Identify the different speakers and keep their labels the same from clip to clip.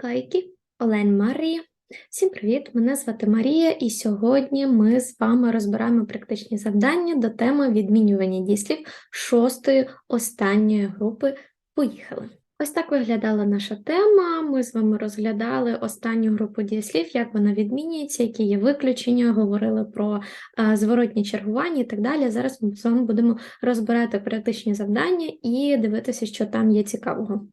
Speaker 1: Кайки, Олен Марія. Всім привіт! Мене звати Марія, і сьогодні ми з вами розбираємо практичні завдання до теми відмінювання дійслів шостої останньої групи. Поїхали! Ось так виглядала наша тема. Ми з вами розглядали останню групу дієслів, як вона відмінюється, які є виключення, говорили про а, зворотні чергування і так далі. Зараз ми з вами будемо розбирати практичні завдання і дивитися, що там є цікавого.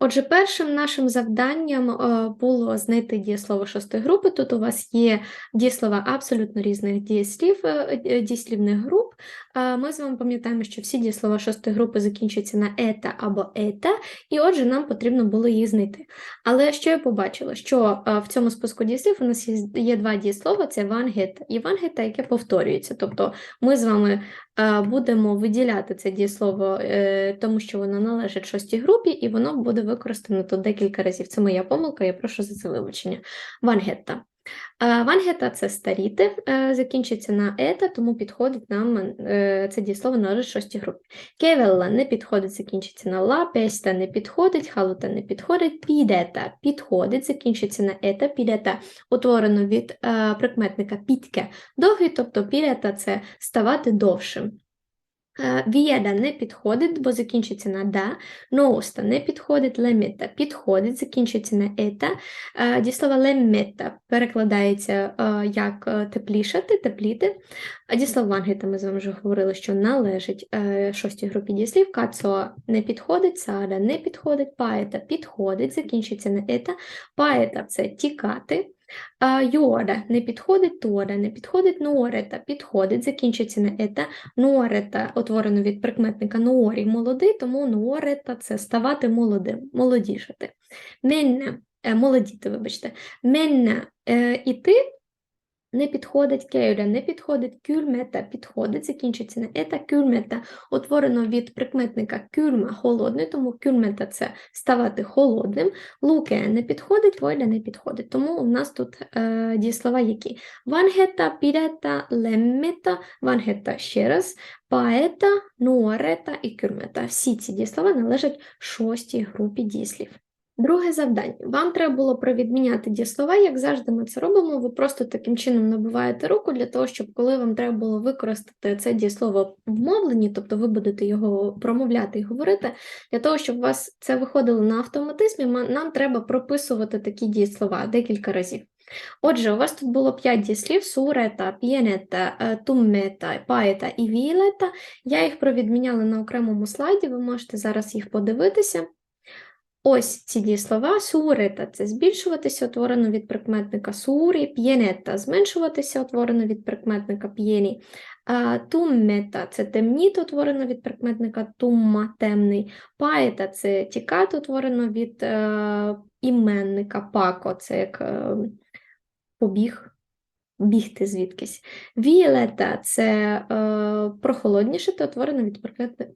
Speaker 1: Отже, першим нашим завданням е, було знайти дієслово шостої групи. Тут у вас є дієслова абсолютно різних дієслів, е, е, дієслівних груп. Ми з вами пам'ятаємо, що всі дієслова шостої групи закінчуються на ета або ета, і отже, нам потрібно було їх знайти. Але що я побачила? Що в цьому списку дієслів у нас є, два дієслова: це вангета і вангета, яке повторюється. Тобто ми з вами будемо виділяти це дієслово, е, тому що воно належить шостій групі, і воно буде використано тут декілька разів. Це моя помилка, я прошу за це вибачення. Вангетта. Вангета це старіти, е, закінчиться на ета, тому підходить нам е, це дієслово належить шостій групі. Кевелла не підходить, закінчиться на ла, песта не підходить, халута не підходить, підета підходить, закінчиться на ета, підета утворено від е, прикметника підке довгий, тобто підета це ставати довшим. Е, Вієда не підходить, бо закінчиться на да, ноуста не підходить, лемета підходить, закінчиться на ета. Е, Дієслово лемета перекладається е, як теплішати, тепліти. А дієслово вангета ми з вами вже говорили, що належить шостій групі дієслів. Кацо не підходить, сада не підходить, паета підходить, закінчиться на ета. Паета це тікати. Йода не підходить, торе, не підходить, норета, підходить, закінчиться на ета. норета, утворено від прикметника нуорі молодий, тому норета це ставати молодим, молодішати. Менне, е, молодіти, вибачте. Менне е, іти не підходить кейля, не підходить кюльмета, підходить, закінчиться на ета кюльмета, утворено від прикметника кюльма холодний, тому кюльмета це ставати холодним. Луке не підходить, войля не підходить. Тому у нас тут е, дієслова які? Вангета, пірета, леммета, вангета ще раз, паета, нуарета і кюльмета. Всі ці дієслова належать шостій групі дієслів. Друге завдання. Вам треба було провідміняти дієслова, як завжди ми це робимо. Ви просто таким чином набиваєте руку для того, щоб коли вам треба було використати це дієслово в мовленні, тобто ви будете його промовляти і говорити, для того, щоб у вас це виходило на автоматизмі, нам треба прописувати такі дієслова декілька разів. Отже, у вас тут було 5 дієслів: сурета, п'єнета, е, туммета, паета і вієлета. Я їх провідміняла на окремому слайді, ви можете зараз їх подивитися. Ось ці дієслова сурета це збільшуватися, утворено від прикметника сурі, п'єнета зменшуватися, утворено від прикметника п'єні, туммета це темніти, утворено від прикметника тумма темний, паета це тікати, утворено від е, іменника пако, це як е, побіг, бігти звідкись. Віолета це е, прохолодніше, та утворено від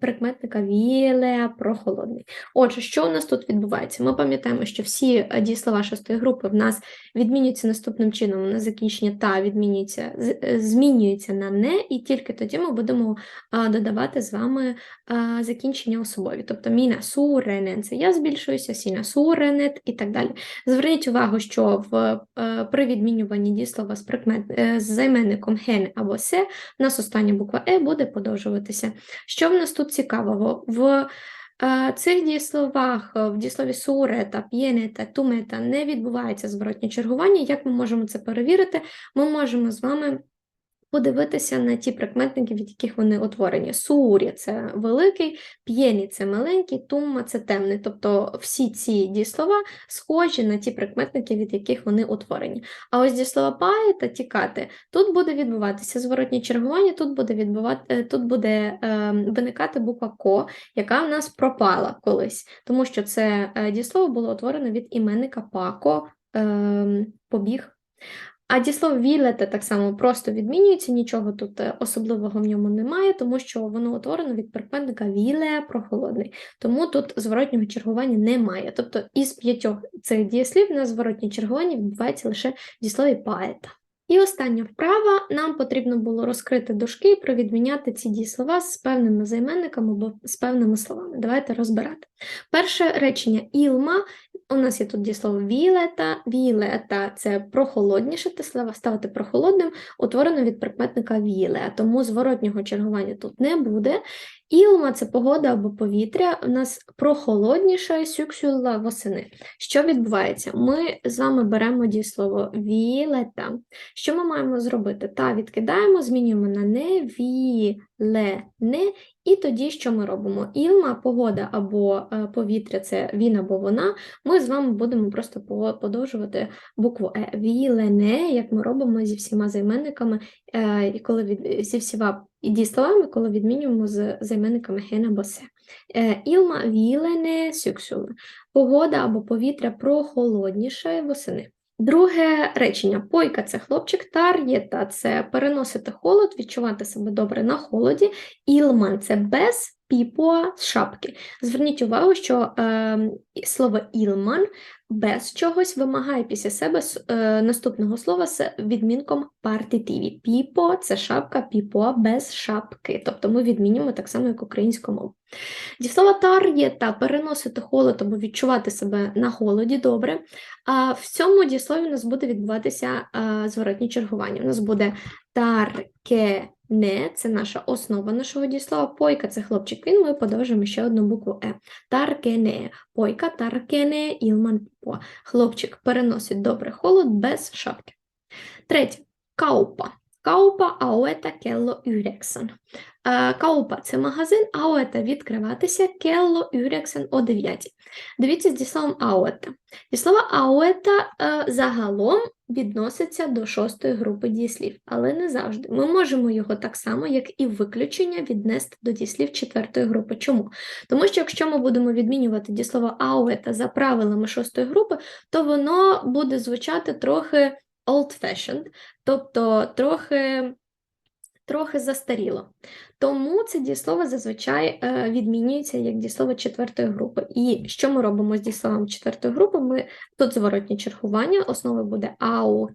Speaker 1: прикметника вілеа прохолодний. Отже, що у нас тут відбувається? Ми пам'ятаємо, що всі е, дієслова шостої групи в нас відмінюються наступним чином. У нас закінчення та відмінюється, е, змінюється на не, і тільки тоді ми будемо а, додавати з вами а, закінчення особові. Тобто міна суренен це я збільшуюся, сіна суренет і так далі. Зверніть увагу, що в, е, при відмінюванні дієслова з, прикмет, е, з займенником ген або се, у нас остання буква е буде подовжуватися. Що в нас тут цікавого? В е, цих дієсловах, е, в дієслові сурета, п'єнета, тумета не відбувається зворотнє чергування. Як ми можемо це перевірити? Ми можемо з вами подивитися на ті прикметники, від яких вони утворені. Сурі це великий, п'єні це маленький, тумма це темний. Тобто всі ці дієслова схожі на ті прикметники, від яких вони утворені. А ось дієслова пає та тікати, тут буде відбуватися зворотнє чергування, тут буде відбувати, е, тут буде е, виникати буква ко, яка в нас пропала колись, тому що це е, дієслово було утворено від іменника пако, е, побіг. А дієслово вілете так само просто відмінюється, нічого тут е, особливого в ньому немає, тому що воно утворено від прикметника віле прохолодний. Тому тут зворотнього чергування немає. Тобто із п'ятьох цих дієслів на зворотнє чергування відбувається лише дієслові паета. І остання вправа, нам потрібно було розкрити дужки і провідміняти ці дієслова з певними займенниками або з певними словами. Давайте розбирати. Перше речення Ілма У нас є тут дієслово вілета. Вілета це прохолодніше, те ставити прохолодним, утворено від прикметника віле, тому зворотнього чергування тут не буде. Ілма це погода або повітря. У нас прохолодніше сюксюла восени. Що відбувається? Ми з вами беремо дієслово вілета. Що ми маємо зробити? Та відкидаємо, змінюємо на не віле, не. І тоді що ми робимо? Ілма, погода або е, повітря це він або вона. Ми з вами будемо просто подовжувати букву Е. Вілене, як ми робимо зі всіма займенниками, е, і коли від, зі всіма і дієсловами, коли відмінюємо з займенниками гена або се. Е, Ілма вілене сюксюме. Погода або повітря прохолодніше восени. Друге речення. Пойка це хлопчик, тар'єта це переносити холод, відчувати себе добре на холоді. Ілман це без піпуа з шапки. Зверніть увагу, що е, слово ілман без чогось вимагає після себе е, наступного слова з відмінком партитиві. Піпо це шапка, піпуа без шапки. Тобто ми відмінюємо так само, як українську мову. Дієслово тар'єта переносити холод або відчувати себе на холоді добре. А в цьому дієслові у нас буде відбуватися е, зворотнє чергування. У нас буде таркене, це наша основа нашого дієслова. Пойка це хлопчик. Він ми подовжимо ще одну букву Е. Таркене. Пойка таркене ілман піпо. Хлопчик переносить добре холод без шапки. Третє. Каупа. Каупа ауета келло юрексен. Е, Каупа це магазин, ауета відкриватися, келло юрексен о 9. Дивіться з дієсловом ауета. Дієслово ауета е, загалом відноситься до шостої групи дієслів, але не завжди. Ми можемо його так само, як і виключення, віднести до дієслів четвертої групи. Чому? Тому що якщо ми будемо відмінювати дієслово ауета за правилами шостої групи, то воно буде звучати трохи old-fashioned, тобто трохи, трохи застаріло. Тому це дієслово зазвичай е, відмінюється як дієслово четвертої групи. І що ми робимо з дієсловом четвертої групи? Ми тут зворотнє чергування, основа буде ау,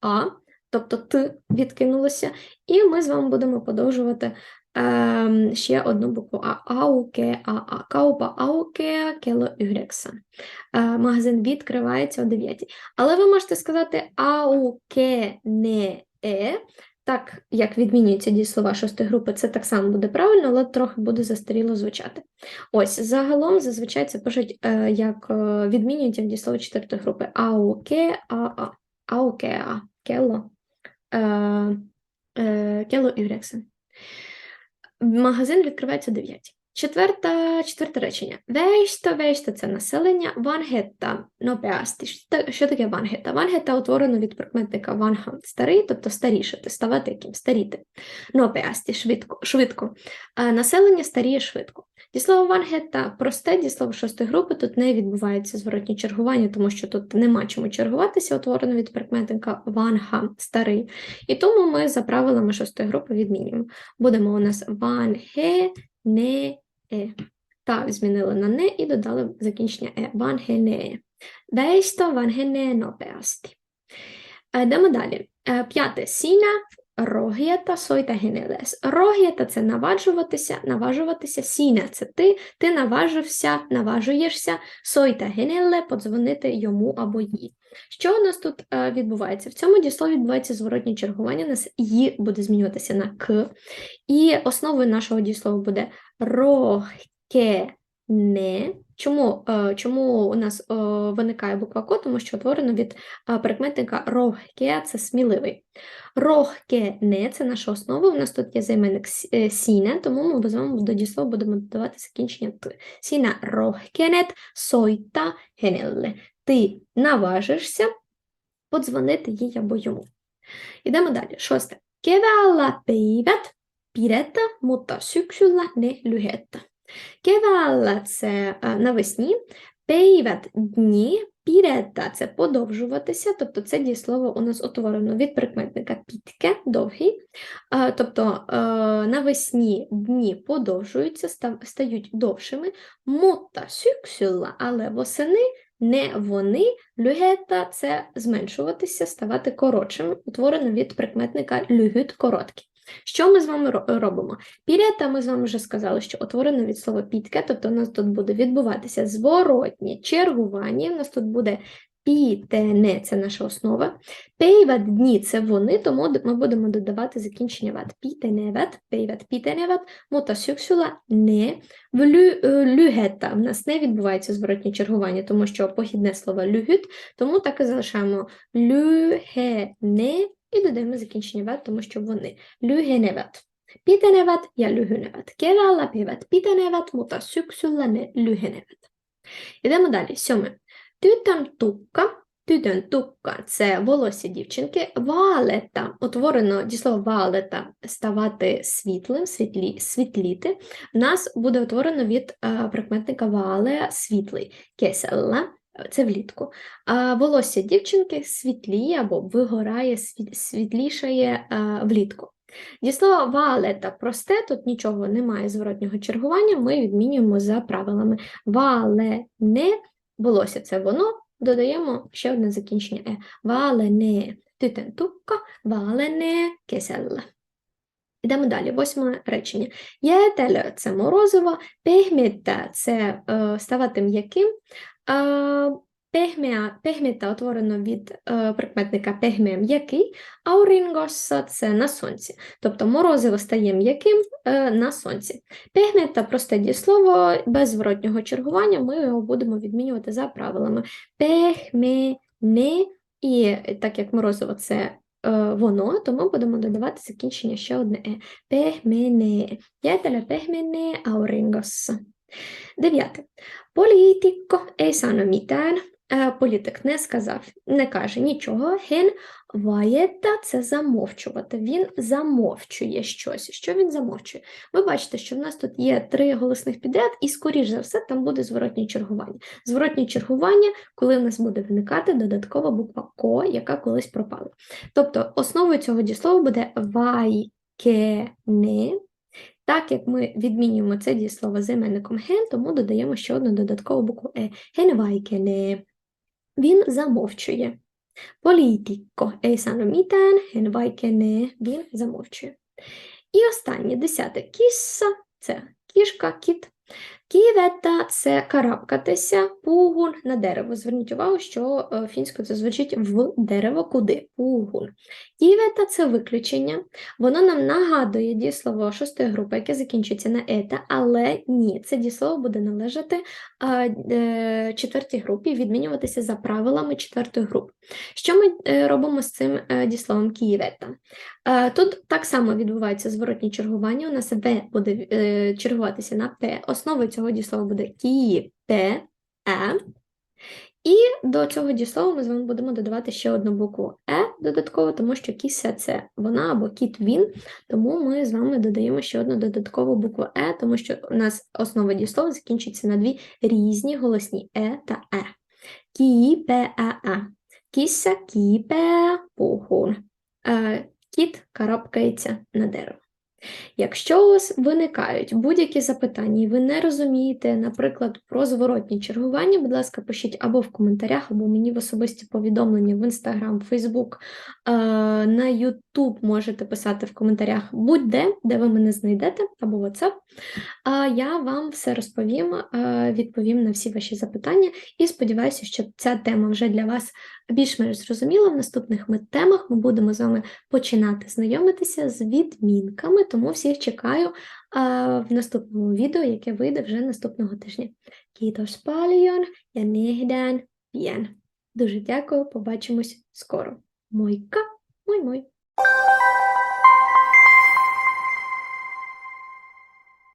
Speaker 1: а, тобто т відкинулося, і ми з вами будемо подовжувати е, ще одну букву А. Ауке, а, а. Каупа ауке, кело юрекса. Е, магазин відкривається о 9. Але ви можете сказати ауке не е, так як відмінюються дієслова шостої групи, це так само буде правильно, але трохи буде застаріло звучати. Ось, загалом, зазвичай це пишуть е, як відмінюються відмінюють як дієслово четвертої групи. Ауке, аа, а. Ауке. Кело. Е, е, кело юрексен. Магазин відкривається о 9. Четверта, четверте речення. Вейшта, вейшта – це населення. Вангетта, нопеасті. Що Що таке вангетта? Вангетта утворено від прикметника ванга – старий, тобто старішати, ставати яким, старіти. Нопеасті – швидко. швидко. А населення старіє швидко. Дієслово вангетта – просте, дієслово шостої групи, тут не відбувається зворотнє чергування, тому що тут нема чому чергуватися, утворено від прикметника ванга – старий. І тому ми за правилами шостої групи відмінюємо. Будемо у нас ванге, не е. Та змінили на не і додали закінчення е. Вангене. Вейсто вангене нопеасті. Йдемо далі. Е, П'яте. Сіна рогєта сойта генелес. Рогєта – це наважуватися, наважуватися. Сіна – це ти, ти наважився, наважуєшся. Сойта генеле – подзвонити йому або їй. Що у нас тут е, відбувається? В цьому дієслові відбувається зворотнє чергування. У нас «ї» буде змінюватися на «к». І основою нашого дієслова буде рохкене. Чому, е, чому у нас е, виникає буква ко? Тому що утворено від е, прикметника рохке це сміливий. Рохкене це наша основа. У нас тут є займенник сіне, тому ми вами до дієслова будемо додавати закінчення т. Сіна рохкенет сойта генелле. Ти наважишся подзвонити їй або йому. Ідемо далі. Шосте. Päivät pidettä, mutta syksyllä ne lyhettä. Keväällä – це навесні, päivät – дні, pidettä – це подовжуватися, тобто це дієслово у нас утворено від прикметника підке, довгий, тобто навесні дні подовжуються, стають довшими, mutta syksyllä, але восени не вони, люгета – це зменшуватися, ставати коротшим, утворено від прикметника люгют – короткий. Що ми з вами робимо? Пірета ми з вами вже сказали, що утворено від слова підке, тобто у нас тут буде відбуватися зворотнє чергування. У нас тут буде пітене, це наша основа. Пейват дні це вони, тому ми будемо додавати закінчення ват. Пітеневат, пейват, пітеневат, мута сюксюла не. В е, люгета в нас не відбувається зворотнє чергування, тому що похідне слово люгют, тому так і залишаємо люгене і додаємо закінчення ват, тому що вони. Lyhenevät. Pitenevät ja lyhenevät. Keväällä pivät pitenevät, mutta syksyllä ne lyhenevät. Ідемо далі. Сьоме. Tytön tukka. Tytön tukka – це волосся дівчинки. Валета, утворено дієслово валета ставати світлим, світлі, світліти. Нас буде утворено від е, прикметника вале світлий. Кеселла – це влітку. А волосся дівчинки світліє або вигорає, світлішає е, влітку. Дієслово валета просте, тут нічого немає зворотнього чергування, ми відмінюємо за правилами. Валене, волосся це воно, додаємо ще одне закінчення е. Валене тютентукка, валене кеселла. Ідемо далі, восьме речення. Єтель – це морозиво, пегмета – це е, ставати м'яким, е, пегмеа, пегмета утворено від е, прикметника пегме м'який, аурінгоса – це на сонці. Тобто морозиво стає м'яким е, на сонці. Пегмета – просте дієслово, без зворотнього чергування, ми його будемо відмінювати за правилами. Пегмене, і так як морозиво – це е, воно, то ми будемо додавати закінчення ще одне е. Пегмене. Єтеля пегмене аурінгоса. Дев'яте. Політико ei sano. Е, Політик не сказав, не каже нічого. Ген ваєта це замовчувати. Він замовчує щось. Що він замовчує? Ви бачите, що в нас тут є три голосних підряд, і, скоріш за все, там буде зворотнє чергування. Зворотнє чергування, коли в нас буде виникати додаткова буква ко, яка колись пропала. Тобто основою цього дієслова буде вайкене. Так як ми відмінюємо це дієслово з іменником ген, тому додаємо ще одну додаткову букву е. Генвайкене. Він замовчує. Політико Ейсаномітен, генвайкене, він замовчує. І останнє, десяте, кісса – це кішка, кіт. Ківета – це карабкатися, пугун на дерево. Зверніть увагу, що е, фінською це звучить в дерево куди? Пугун. Ківета – це виключення. Воно нам нагадує дієслово шостої групи, яке закінчується на ета, але ні, це дієслово буде належати е, четвертій групі, відмінюватися за правилами четвертої групи. Що ми е, робимо з цим дієсловом кієвета? Е, Тут так само відбувається зворотнє чергування. У нас В буде чергуватися на П. Основою цього дієслова буде кі, П, Е. І до цього дієслова ми з вами будемо додавати ще одну букву Е додатково, тому що кіся це вона або кіт він. Тому ми з вами додаємо ще одну додаткову букву Е, тому що у нас основа дієслова закінчиться на дві різні голосні Е та Е. Кі, Пе, Е, Е. Кіся, кі, Пе, пухун. Е, Кіт карабкається на дерево. Якщо у вас виникають будь-які запитання, і ви не розумієте, наприклад, про зворотні чергування, будь ласка, пишіть або в коментарях, або мені в особисті повідомлення в Instagram, Facebook, на YouTube можете писати в коментарях будь-де, де ви мене знайдете, або WhatsApp. Я вам все розповім, відповім на всі ваші запитання і сподіваюся, що ця тема вже для вас більш-менш зрозуміла. В наступних ми темах ми будемо з вами починати знайомитися з відмінками, тому всіх чекаю в наступному відео, яке вийде вже наступного тижня. Kiitos спаліон, я нігден п'єн. Дуже дякую, побачимось скоро. Мойка, мой-мой.